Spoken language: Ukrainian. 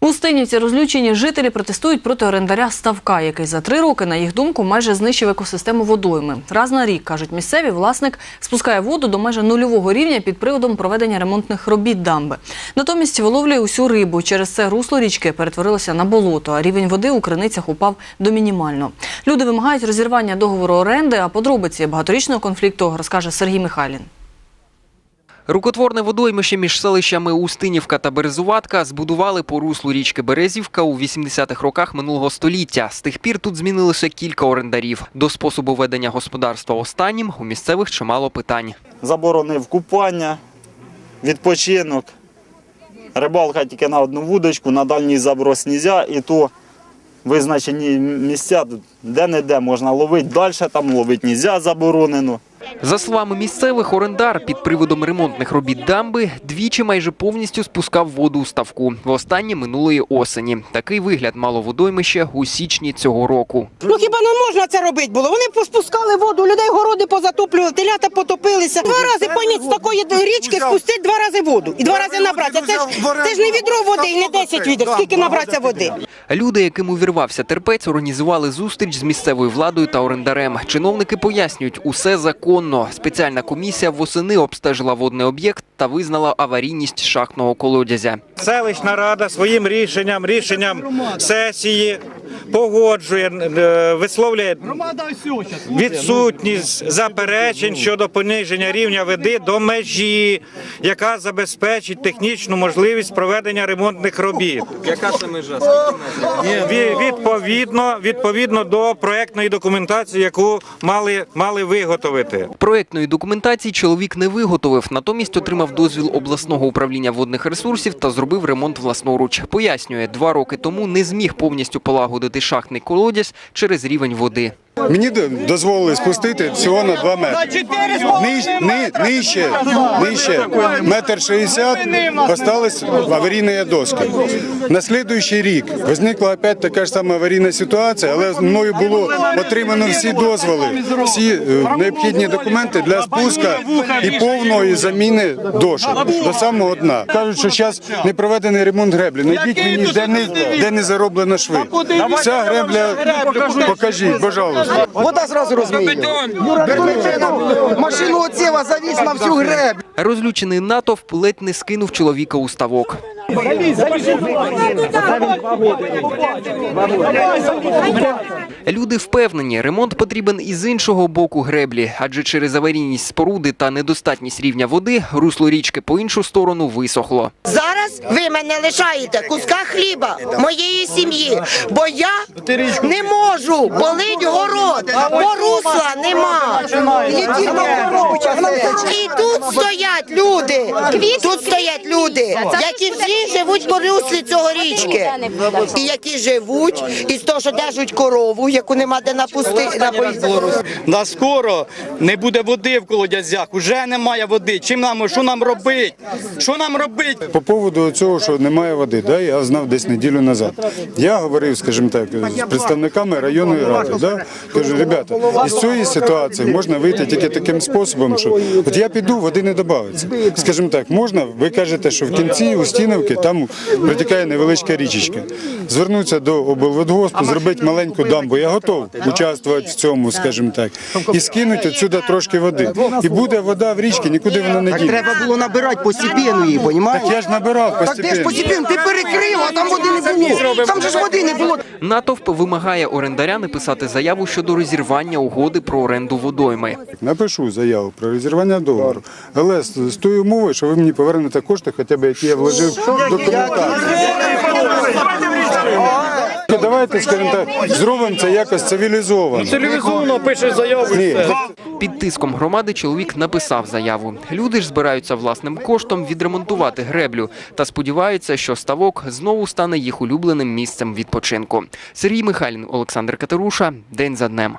У Стинівці розлючені жителі протестують проти орендаря ставка, який за три роки, на їх думку, майже знищив екосистему водойми. Раз на рік, кажуть місцеві, власник спускає воду до майже нульового рівня під приводом проведення ремонтних робіт дамби. Натомість виловлює усю рибу. Через це русло річки перетворилося на болото, а рівень води у криницях упав до мінімального. Люди вимагають розірвання договору оренди, а подробиці багаторічного конфлікту розкаже Сергій Михайлін. Рукотворне водоймище між селищами Устинівка та Березуватка збудували по руслу річки Березівка у 80-х роках минулого століття. З тих пір тут змінилося кілька орендарів. До способу ведення господарства останнім у місцевих чимало питань. заборонив купання, відпочинок. Рибалка тільки на одну вудочку, на дальній заброс нельзя, і то визначені місця, де-не-де можна ловити, далі там ловити нельзя, заборонено. За словами місцевих, орендар під приводом ремонтних робіт дамби двічі майже повністю спускав воду у ставку. Востаннє минулої осені. Такий вигляд мало водоймище у січні цього року. Ну хіба не можна це робити було? Вони поспускали воду, людей городи позатоплювали, телята потопилися. Два рази понять з такої річки спустити два рази воду і два рази набратися. Це ж це ж не відро води і не 10 відер. Скільки набратися води? Люди, яким увірвався терпець, організували зустріч з місцевою владою та орендарем. Чиновники пояснюють, усе законно. Спеціальна комісія восени обстежила водний об'єкт та визнала аварійність шахтного колодязя. Селищна рада своїм рішенням, рішенням сесії погоджує, е, висловлює відсутність заперечень щодо пониження рівня води до межі, яка забезпечить технічну можливість проведення ремонтних робіт. Яка це межа? Відповідно, відповідно до проектної документації, яку мали, мали виготовити. Проектної документації чоловік не виготовив, натомість отримав дозвіл обласного управління водних ресурсів та зробив ремонт власноруч. Пояснює, два роки тому не зміг повністю полагодити шахтний колодязь через рівень води. Мені дозволили спустити всього на 2 метри. Ниж, нижче, нижче, метр шістдесят, осталось аварійні доски. На слідуючий рік возникла опять така ж сама аварійна ситуація, але мною було отримано всі дозволи, всі е, необхідні документи для спуска і повної заміни дошок до самого дна. Кажуть, що зараз не проведений ремонт греблі. Найдіть мені, де не, де не зароблено шви. Вся гребля, покажіть, пожалуйста. Вода зразу розміє. Машину оціва завіз на всю греб. Розлючений натовп ледь не скинув чоловіка у ставок. Люди впевнені, ремонт потрібен і з іншого боку греблі, адже через аварійність споруди та недостатність рівня води русло річки по іншу сторону висохло. Зараз ви мене лишаєте куска хліба моєї сім'ї, бо я не можу болить город, бо русла нема. І тут стоять люди, тут стоять люди, які всі живуть по руслі цього річки. І які живуть із того, що держать корову, яку нема де напустити. На скоро не буде води в колодязях, уже немає води. Чим нам, що нам робити? Що нам робити? По поводу цього, що немає води, да, я знав десь неділю назад. Я говорив, скажімо так, з представниками районної ради. Да, кажу, ребята, із цієї ситуації можна вийти тільки таким способом, що от я піду, води не додається. Скажімо так, можна, ви кажете, що в кінці Устіновки там протікає невеличка річечка. Звернутися до облводгоспу, зробити маленьку дамбу. Я готов участвувати в цьому, скажімо так, і скинути відсюди трошки води. І буде вода в річці, нікуди вона не діє. Треба було набирати постепенно її, Так я ж набирав Так де ж постепенно. постепенно? Ти перекрив, а там води не було. Там же ж води не було. Натовп вимагає орендаря написати заяву щодо розірвання угоди про оренду водойми. Напишу заяву про розірвання договору, але з, з тою умовою, що ви мені повернете кошти, хоча б які я вложив документацію. Давайте, скажімо так, зробимо це якось цивілізовано. Цивілізовано пише заяву. Ні, Під тиском громади чоловік написав заяву. Люди ж збираються власним коштом відремонтувати греблю та сподіваються, що ставок знову стане їх улюбленим місцем відпочинку. Сергій Михайлін, Олександр Катеруша. День за днем.